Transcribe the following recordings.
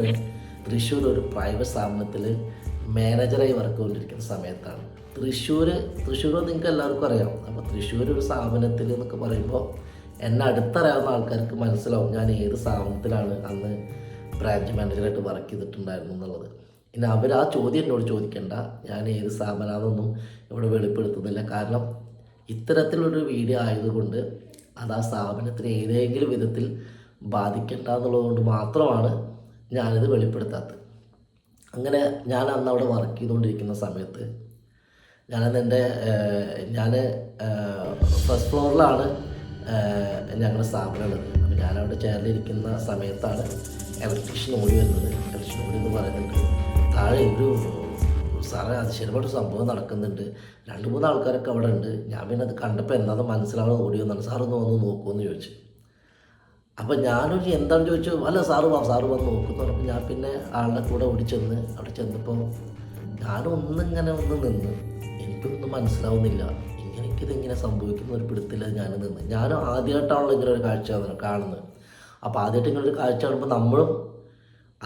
അന്ന് തൃശ്ശൂർ ഒരു പ്രൈവറ്റ് സ്ഥാപനത്തിൽ മാനേജറായി വർക്ക് കൊണ്ടിരിക്കുന്ന സമയത്താണ്. തൃശ്ശൂർ തൃശ്ശൂർ നിങ്ങൾക്ക് എല്ലാവർക്കും അറിയാം. അപ്പോൾ തൃശ്ശൂർ ഒരു സ്ഥാപനത്തിൽ എന്നൊക്കെ പറയുമ്പോൾ എന്നെ അടുത്തറിയാവുന്ന ആൾക്കാർക്ക് മനസ്സിലാവും ഞാൻ ഏത് സ്ഥാപനത്തിലാണ് അന്ന് ബ്രാഞ്ച് മാനേജറായിട്ട് വർക്ക് ചെയ്തിട്ടുണ്ടായിരുന്നു എന്നുള്ളത്. ഇനി അവർ ആ ചോദ്യം എന്നോട് ചോദിക്കേണ്ട. ഞാൻ ഏത് സ്ഥാപനമാണെന്നൊന്നും ഇവിടെ വെളിപ്പെടുത്തുന്നില്ല. കാരണം ഇത്തരത്തിലൊരു വീഡിയോ ആയതുകൊണ്ട് അത് ആ സ്ഥാപനത്തിന് ഏതെങ്കിലും വിധത്തിൽ ബാധിക്കേണ്ട എന്നുള്ളതുകൊണ്ട് മാത്രമാണ് ഞാനിത് വെളിപ്പെടുത്താത്തത്. അങ്ങനെ ഞാൻ അന്ന് അവിടെ വർക്ക് ചെയ്തുകൊണ്ടിരിക്കുന്ന സമയത്ത് ഞാനന്ന് എന്റെ ഞാൻ ഫസ്റ്റ് ഫ്ലോറിലാണ് ഞങ്ങളുടെ സ്ഥാപനം ഉള്ളത്. അപ്പോൾ ഞാനവിടെ ചേർന്നിരിക്കുന്ന സമയത്താണ് ഇലക്ട്രീഷ്യൻ ഓടി വരുന്നത്. ഇലക്ട്രീഷ്യൻ ഓടി എന്ന് പറയുന്നത് താഴെ ഒരു സാറേ അതിശയമായിട്ട് സംഭവം നടക്കുന്നുണ്ട്. രണ്ട് മൂന്ന് ആൾക്കാരൊക്കെ അവിടെ ഉണ്ട്. ഞാൻ പിന്നെ അത് കണ്ടപ്പോൾ എന്താണെന്ന് മനസ്സിലാവുന്നത് ഓടി വന്നാണ്. സാറൊന്ന് വന്ന് നോക്കുമെന്ന് ചോദിച്ചു. അപ്പം ഞാനൊരു എന്താണെന്ന് ചോദിച്ചു അല്ല സാറ് വാ സാറ് വന്ന് നോക്കുന്നു പറഞ്ഞപ്പോൾ ഞാൻ പിന്നെ ആളുടെ കൂടെ ഓടി ചെന്ന് അവിടെ ചെന്നപ്പോൾ ഞാനൊന്നിങ്ങനെ ഒന്ന് നിന്ന് എനിക്കൊന്നും മനസ്സിലാവുന്നില്ല. ഇങ്ങനെ സംഭവിക്കുന്ന ഒരു പിടുത്തില്ല ഞാൻ നിന്ന്. ഞാനും ആദ്യമായിട്ടാണല്ലോ ഇങ്ങനെ ഒരു കാഴ്ച കാണുന്നത് അപ്പോൾ ആദ്യമായിട്ട് ഇങ്ങനെ ഒരു കാഴ്ച കാണുമ്പോൾ നമ്മളും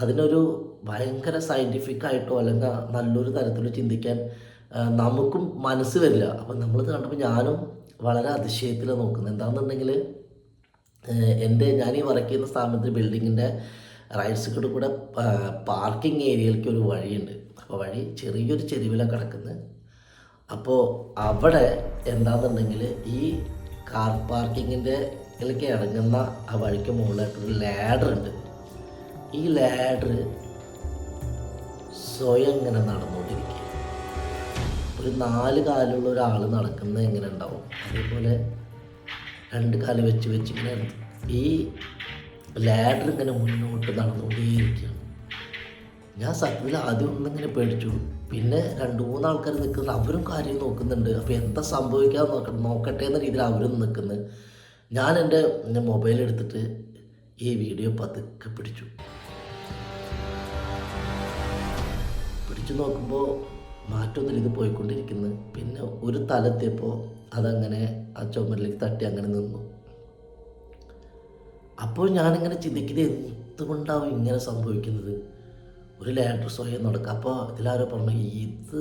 അതിനൊരു ഭയങ്കര സയന്റിഫിക് ആയിട്ടോ അല്ലെങ്കിൽ നല്ലൊരു തരത്തിൽ ചിന്തിക്കാൻ നമുക്കും മനസ്സ് വരില്ല. അപ്പം നമ്മളിത് കണ്ടപ്പോൾ ഞാനും വളരെ അതിശയത്തിൽ നോക്കുന്നത്. എന്താണെന്നുണ്ടെങ്കിൽ എന്റെ ഞാൻ ഈ വർക്ക് ചെയ്യുന്ന സ്ഥാപനത്തിൽ ബിൽഡിങ്ങിന്റെ റൈറ്റ് സൈഡിൽ കൂടെ പാർക്കിംഗ് ഏരിയയിലേക്ക് ഒരു വഴിയുണ്ട്. അപ്പോൾ വഴി ചെറിയൊരു ചെരുവിലാണ് കിടക്കുന്നത് അപ്പോൾ അവിടെ എന്താണെന്നുണ്ടെങ്കിൽ ഈ കാർ പാർക്കിങ്ങിന്റെ ഇതിലേക്ക് ഇറങ്ങുന്ന ആ വഴിക്ക് മുകളിലായിട്ടൊരു ലാഡർ ഉണ്ട്. ഈ ലാഡർ സ്വയം ഇങ്ങനെ നടന്നുകൊണ്ടിരിക്കുക ഒരു നാല് കാലുള്ള ഒരാൾ നടക്കുന്നത് എങ്ങനെ ഉണ്ടാവും? അതേപോലെ രണ്ട് കാൽ വെച്ച് വെച്ച് ഇങ്ങനെ ഈ ലാഡർ ഇങ്ങനെ മുന്നോട്ട് നടന്നുകൊണ്ടേയിരിക്കുകയാണ്. ഞാൻ സത്യത്തിൽ ആദ്യം ഒന്നിങ്ങനെ പേടിച്ചു. പിന്നെ രണ്ട് മൂന്ന് ആൾക്കാർ നിൽക്കുന്നത് അവരും കാര്യം നോക്കുന്നുണ്ട്. അപ്പോൾ എന്താ സംഭവിക്കാൻ നോക്ക നോക്കട്ടെ എന്ന രീതിയിൽ അവരും നിൽക്കുന്നത്. ഞാൻ എന്റെ മൊബൈൽ എടുത്തിട്ട് ഈ വീഡിയോ പതുക്കെ പിടിച്ചു. പിടിച്ചു നോക്കുമ്പോൾ മാറ്റൊന്നും ഇത് പോയിക്കൊണ്ടിരിക്കുന്നു. പിന്നെ ഒരു തലത്തിയപ്പോൾ അതങ്ങനെ ആ ചുമരിലേക്ക് തട്ടി അങ്ങനെ നിന്നു. അപ്പോൾ ഞാനിങ്ങനെ ചിന്തിക്കുന്നത് എന്തുകൊണ്ടാവും ഇങ്ങനെ സംഭവിക്കുന്നത്? ഒരു ലാൻഡർ സ്വയം നടക്കുക അപ്പോൾ ഇതിലാരോ പറഞ്ഞു ഇത്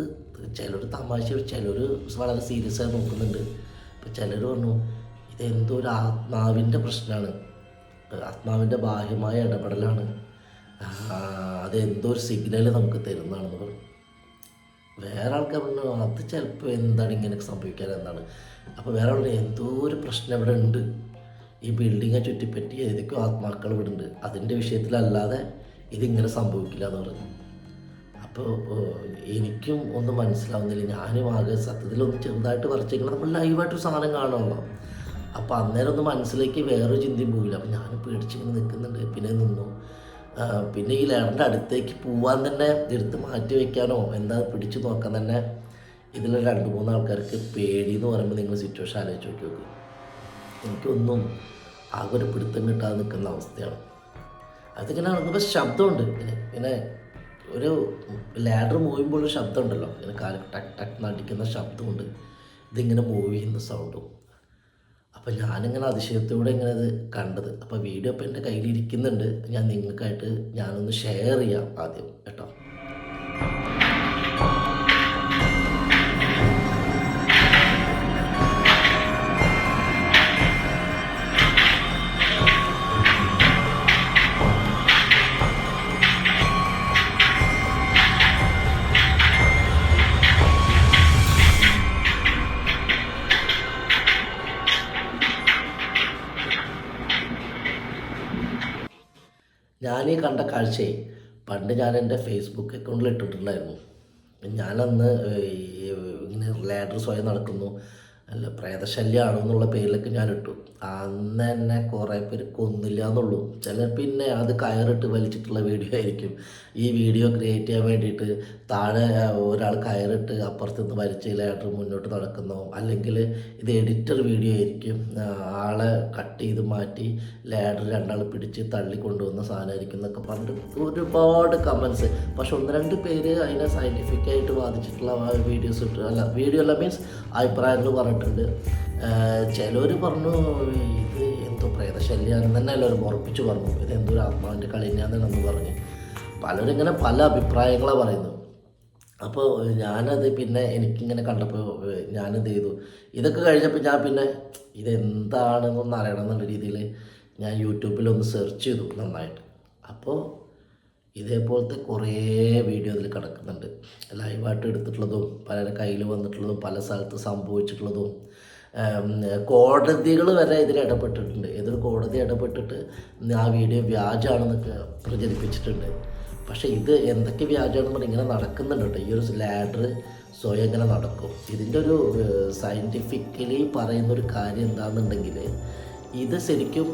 ചിലർ തമാശ ചിലർ വളരെ സീരിയസ് ആയി നോക്കുന്നുണ്ട്. അപ്പോൾ ചിലർ പറഞ്ഞു ഇതെന്തോ ഒരു ആത്മാവിന്റെ പ്രശ്നമാണ്. ആത്മാവിന്റെ ബാഹ്യമായ ഇടപെടലാണ്. അതെന്തോ ഒരു സിഗ്നൽ നമുക്ക് തരുന്നതാണെന്ന് പറഞ്ഞു. വേറെ ആൾക്കാർ പറഞ്ഞു അത് ചിലപ്പോൾ എന്താണ് ഇങ്ങനെ സംഭവിക്കാൻ എന്നാണ്. അപ്പോൾ വേറെ പറഞ്ഞു, എന്തോ ഒരു പ്രശ്നം ഇവിടെ ഉണ്ട്. ഈ ബിൽഡിങ്ങെ ചുറ്റിപ്പറ്റി ഏതൊക്കെയോ ആത്മാക്കൾ ഇവിടെ ഉണ്ട്. അതിന്റെ വിഷയത്തിലല്ലാതെ ഇതിങ്ങനെ സംഭവിക്കില്ല എന്ന് പറഞ്ഞു. അപ്പോൾ എനിക്കും ഒന്നും മനസ്സിലാവുന്നില്ല. ഞാനും ആകെ സത്യത്തിലൊന്ന് ചെറുതായിട്ട് കുറച്ചെങ്കിലും നമ്മൾ ലൈവായിട്ട് സാധനം കാണുമല്ലോ അപ്പോൾ അന്നേരം ഒന്ന് മനസ്സിലേക്ക് വേറൊരു ചിന്തയും പോകില്ല. അപ്പോൾ ഞാൻ പേടിച്ചിങ്ങനെ നിൽക്കുന്നുണ്ട്. പിന്നെ നിന്നു. പിന്നെ ഈ ലേഡറിന്റെ അടുത്തേക്ക് പോവാൻ തന്നെ എടുത്ത് മാറ്റി വെക്കാനോ എന്താ പിടിച്ചു നോക്കാൻ തന്നെ ഇതിലെ രണ്ട് മൂന്ന് ആൾക്കാർക്ക് പേടി എന്ന് പറയുമ്പോൾ നിങ്ങൾ സിറ്റുവേഷൻ ആലോചിച്ച് നോക്കി നോക്കും. എനിക്കൊന്നും ആകെ ഒരു പിടുത്തം കിട്ടാതെ നിൽക്കുന്ന അവസ്ഥയാണ്. അതിങ്ങനെ നടക്കുമ്പോൾ ശബ്ദമുണ്ട്. ഇങ്ങനെ ഒരു ലാഡർ മൂവുമ്പോൾ ഒരു ശബ്ദമുണ്ടല്ലോ. ഇങ്ങനെ കാൽ ടക്ക് ടക്ക് നടിക്കുന്ന ശബ്ദമുണ്ട്. ഇതിങ്ങനെ മൂവ് ചെയ്യുന്ന സൗണ്ടും അപ്പം ഞാനിങ്ങനെ അതിശയത്തോടെ ഇങ്ങനെ അത് കണ്ടത്. അപ്പോൾ വീഡിയോ ഇപ്പോൾ എന്റെ കയ്യിലിരിക്കുന്നുണ്ട്. ഞാൻ നിങ്ങൾക്കായിട്ട് ഞാനൊന്ന് ഷെയർ ചെയ്യാം ആദ്യം. ഞാൻ ഈ കണ്ട കാഴ്ചയെ പണ്ട് ഞാൻ എന്റെ ഫേസ്ബുക്ക് അക്കൗണ്ടിൽ ഇട്ടിട്ടുണ്ടായിരുന്നു. ഞാനന്ന് ഇങ്ങനെ ലാഡർ സ്വയം നടക്കുന്നു. അല്ല പ്രേതശല്യമാണെന്നുള്ള പേരിലൊക്കെ ഞാൻ ഇട്ടു അന്ന് തന്നെ കുറേ പേര് കൊന്നില്ല എന്നുള്ളൂ ചിലർ പിന്നെ അത് കയറിട്ട് വലിച്ചിട്ടുള്ള വീഡിയോ ആയിരിക്കും. ഈ വീഡിയോ ക്രിയേറ്റ് ചെയ്യാൻ വേണ്ടിയിട്ട് താഴെ ഒരാൾ കയറിട്ട് അപ്പുറത്ത് നിന്ന് വലിച്ചതിലായിട്ട് മുന്നോട്ട് നടക്കുന്നു അല്ലെങ്കിൽ ഇത് എഡിറ്റർ വീഡിയോ ആയിരിക്കും. ആളെ കട്ട് ചെയ്ത് മാറ്റി ലാഡർ രണ്ടാൾ പിടിച്ച് തള്ളി കൊണ്ടുവന്ന സാധനമായിരിക്കും എന്നൊക്കെ പറഞ്ഞിട്ട് ഒരുപാട് കമൻസ് പക്ഷെ ഒന്ന് രണ്ട് പേര് അതിനെ സയന്റിഫിക്കായിട്ട് ബാധിച്ചിട്ടുള്ള വീഡിയോസ് അല്ല വീഡിയോ അല്ല മീൻസ് അഭിപ്രായങ്ങൾ പറഞ്ഞിട്ടുണ്ട്. ചിലർ പറഞ്ഞു ഇത് എന്തോ പ്രേതശല്യം തന്നെ എല്ലാവരും ഉറപ്പിച്ച് പറഞ്ഞു. ഇത് എന്തോ ഒരു ആത്മാവിന്റെ കളി തന്നെയാണെന്ന് പറഞ്ഞു. പലരും ഇങ്ങനെ പല അഭിപ്രായങ്ങളാണ് പറയുന്നത്. അപ്പോൾ ഞാനത് പിന്നെ എനിക്കിങ്ങനെ കണ്ടപ്പോൾ ഞാനെന്ത് ചെയ്തു? ഇതൊക്കെ കഴിഞ്ഞപ്പോൾ ഞാൻ പിന്നെ ഇതെന്താണെന്നൊന്ന് അറിയണം എന്നുള്ള രീതിയിൽ ഞാൻ യൂട്യൂബിലൊന്ന് സെർച്ച് ചെയ്തു നന്നായിട്ട്. അപ്പോൾ ഇതേപോലത്തെ കുറേ വീഡിയോ അതിൽ കിടക്കുന്നുണ്ട്. ലൈവായിട്ട് എടുത്തിട്ടുള്ളതും പലരുടെ കയ്യിൽ വന്നിട്ടുള്ളതും പല സ്ഥലത്ത് സംഭവിച്ചിട്ടുള്ളതും കോടതികൾ വരെ ഇതിൽ ഇടപെട്ടിട്ടുണ്ട്. ഏതൊരു കോടതി ഇടപെട്ടിട്ട് ആ വീഡിയോ വ്യാജാണെന്നൊക്കെ പ്രചരിപ്പിച്ചിട്ടുണ്ട്. പക്ഷേ ഇത് എന്തൊക്കെ വ്യാജമാണെന്ന് ഇങ്ങനെ നടക്കുന്നുണ്ട് കേട്ടോ. ഈ ഒരു ലാഡർ സ്വയം ഇങ്ങനെ നടക്കും. ഇതിന്റെ ഒരു സയന്റിഫിക്കലി പറയുന്ന ഒരു കാര്യം എന്താണെന്നുണ്ടെങ്കിൽ ഇത് ശരിക്കും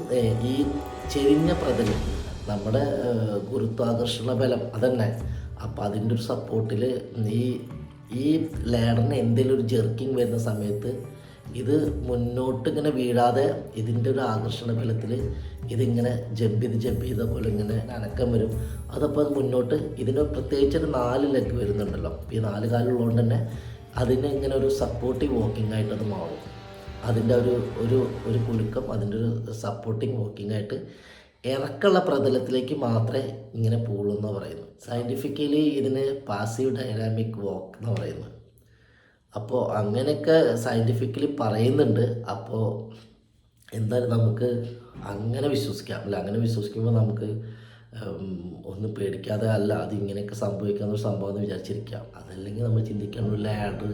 ഈ ചെരിഞ്ഞ പ്രതലം നമ്മുടെ ഗുരുത്വാകർഷണ ബലം അതന്നെ. അപ്പോൾ അതിന്റെ ഒരു സപ്പോർട്ടിൽ ഈ ഈ ലാഡറിന് എന്തെങ്കിലും ഒരു ജെർക്കിങ് വരുന്ന സമയത്ത് ഇത് മുന്നോട്ട് ഇങ്ങനെ വീഴാതെ ഇതിന്റെ ഒരു ആകർഷണ ബലത്തിൽ ഇതിങ്ങനെ ജമ്പ് ചെയ്ത് ജമ്പ് ചെയ്ത പോലെ ഇങ്ങനെ അനക്കം വരും. അതപ്പോൾ അത് മുന്നോട്ട് ഇതിന് പ്രത്യേകിച്ച് ഒരു നാല് ലെഗ് വരുന്നുണ്ടല്ലോ. ഈ നാല് കാലുള്ളതുകൊണ്ട് തന്നെ അതിന് ഇങ്ങനെ ഒരു സപ്പോർട്ടീവ് വാക്കിംഗ് ആയിട്ട് അത് മാറും. അതിന്റെ ഒരു ഒരു ഒരു കുലുക്കം അതിന്റെ ഒരു സപ്പോർട്ടിങ് വാക്കിംഗ് ആയിട്ട് ഇറക്കുള്ള പ്രതലത്തിലേക്ക് മാത്രമേ ഇങ്ങനെ പോളൂ എന്ന് പറയുന്നു. സയന്റിഫിക്കലി ഇതിന് പാസീവ് ഡൈനാമിക് വാക്ക് എന്ന് പറയുന്നത് അപ്പോൾ അങ്ങനെയൊക്കെ സയന്റിഫിക്കലി പറയുന്നുണ്ട്. അപ്പോൾ എന്തായാലും നമുക്ക് അങ്ങനെ വിശ്വസിക്കാം. അല്ല അങ്ങനെ വിശ്വസിക്കുമ്പോൾ നമുക്ക് ഒന്നും പേടിക്കാതെ അല്ല അത് ഇങ്ങനെയൊക്കെ സംഭവിക്കാവുന്ന സംഭവം എന്ന് വിചാരിച്ചിരിക്കാം. അതല്ലെങ്കിൽ നമ്മൾ ചിന്തിക്കാൻ ആഡ്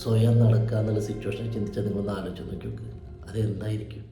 സ്വയം നടക്കുക എന്നുള്ള സിറ്റുവേഷൻ ചിന്തിച്ചാൽ നിങ്ങളൊന്ന് ആലോചിച്ച് നോക്കി നോക്ക്. അത് എന്തായിരിക്കും?